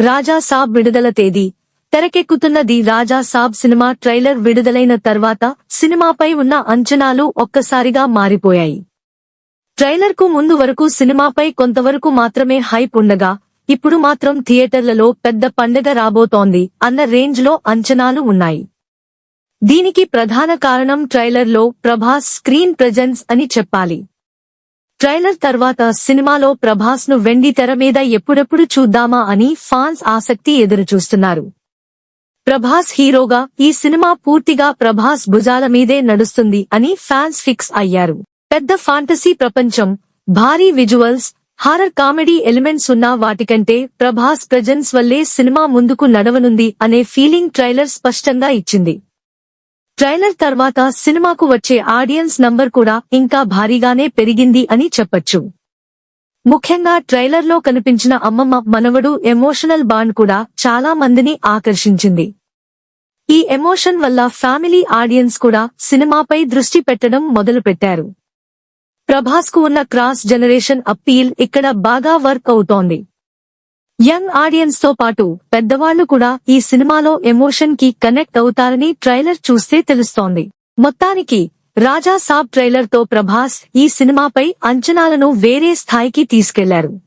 రాజా సాబ్ విడుదల తేదీ. తెరకెక్కుతున్న the Raja Saab cinema trailer విడుదలైన తర్వాత సినిమాపై ఉన్న అంచనాలు ఒక్కసారిగా మారిపోయాయి. ట్రైలర్కు ముందు వరకు సినిమాపై కొంతవరకు మాత్రమే హైప్ ఉండగా ఇప్పుడు మాత్రం థియేటర్లలో పెద్ద పండగ రాబోతోంది అన్న రేంజ్లో అంచనాలు ఉన్నాయి. దీనికి ప్రధాన కారణం ట్రైలర్లో ప్రభాస్ స్క్రీన్ ప్రెజెన్స్ అని చెప్పాలి. ట్రైలర్ తర్వాత సినిమాలో ప్రభాస్ను వెండి తెర మీద ఎప్పుడెప్పుడు చూద్దామా అని ఫాన్స్ ఆసక్తి ఎదురుచూస్తున్నారు. ప్రభాస్ హీరోగా ఈ సినిమా పూర్తిగా ప్రభాస్ భుజాల మీదే నడుస్తుంది అని ఫ్యాన్స్ ఫిక్స్ అయ్యారు. పెద్ద ఫాంటసీ ప్రపంచం భారీ విజువల్స్ హారర్ కామెడీ ఎలిమెంట్స్ ఉన్న వాటికంటే ప్రభాస్ ప్రెజెన్స్ వల్లే సినిమా ముందుకు నడవనుంది అనే ఫీలింగ్ ట్రైలర్ స్పష్టంగా ఇచ్చింది. ట్రైలర్ తర్వాత సినిమాకు వచ్చే ఆడియన్స్ నంబర్ కూడా ఇంకా భారీగానే పెరిగింది అని చెప్పొచ్చు. ముఖ్యంగా ట్రైలర్లో కనిపించిన అమ్మమ్మ మనవడు ఎమోషనల్ బాండ్ కూడా చాలా మందిని ఆకర్షించింది. ఈ ఎమోషన్ వల్ల ఫ్యామిలీ ఆడియన్స్ కూడా సినిమాపై దృష్టి పెట్టడం మొదలుపెట్టారు. ప్రభాస్కు ఉన్న క్రాస్ జనరేషన్ అప్పీల్ ఇక్కడ బాగా వర్క్ అవుతోంది. యంగ్ ఆడియన్స్తో పాటు పెద్దవాళ్ళు కూడా ఈ సినిమాలో ఎమోషన్కి కనెక్ట్ అవుతారని ట్రైలర్ చూస్తే తెలుస్తోంది. మొత్తానికి రాజా సాబ్ ట్రైలర్తో ప్రభాస్ ఈ సినిమాపై అంచనాలను వేరే స్థాయికి తీసుకెళ్ళారు.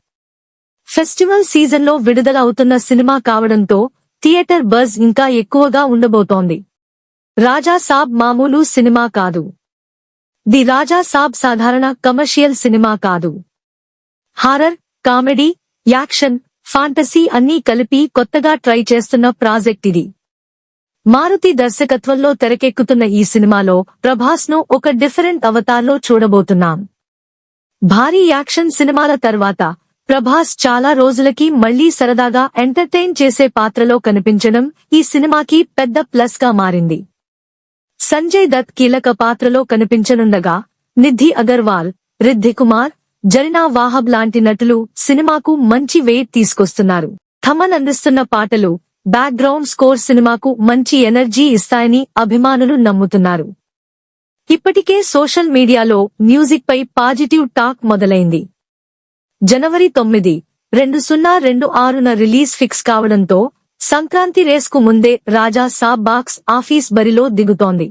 ఫెస్టివల్ సీజన్లో విడుదల అవుతున్న సినిమా కావడంతో థియేటర్ బజ్ ఇంకా ఎక్కువగా ఉండబోతోంది. రాజా సాబ్ మామూలు సినిమా కాదు. ది రాజా సాబ్ సాధారణ కమర్షియల్ సినిమా కాదు. హారర్ కామెడీ యాక్షన్ ఫాంటసీ అన్నీ కలిపి కొత్తగా ట్రై చేస్తున్న ప్రాజెక్ట్ ఇది. మారుతి దర్శకత్వంలో తెరకెక్కుతున్న ఈ సినిమాలో ప్రభాస్ను ఒక డిఫరెంట్ అవతార్లో చూడబోతున్నాం. భారీ యాక్షన్ సినిమాల తర్వాత ప్రభాస్ చాలా రోజులకి మళ్ళీ సరదాగా ఎంటర్టైన్ చేసే పాత్రలో కనిపించడం ఈ సినిమాకి పెద్ద ప్లస్గా మారింది. సంజయ్ దత్ కీలక పాత్రలో కనిపించనుండగా నిధి అగర్వాల్ రిద్ధి కుమార్ జరినా వాహబ్ లాంటి నటులు సినిమాకు మంచి వెయిట్ తీసుకొస్తున్నారు. థమన్ అందిస్తున్న పాటలు బ్యాక్గ్రౌండ్ స్కోర్ సినిమాకు మంచి ఎనర్జీ ఇస్తాయని అభిమానులు నమ్ముతున్నారు. ఇప్పటికే సోషల్ మీడియాలో మ్యూజిక్ పై పాజిటివ్ టాక్ మొదలైంది. జనవరి తొమ్మిది రెండు సున్నా రెండు ఆరున రిలీజ్ ఫిక్స్ కావడంతో సంక్రాంతి రేస్కు ముందే రాజా సాబ్ బాక్స్ ఆఫీస్ బరిలో దిగుతోంది.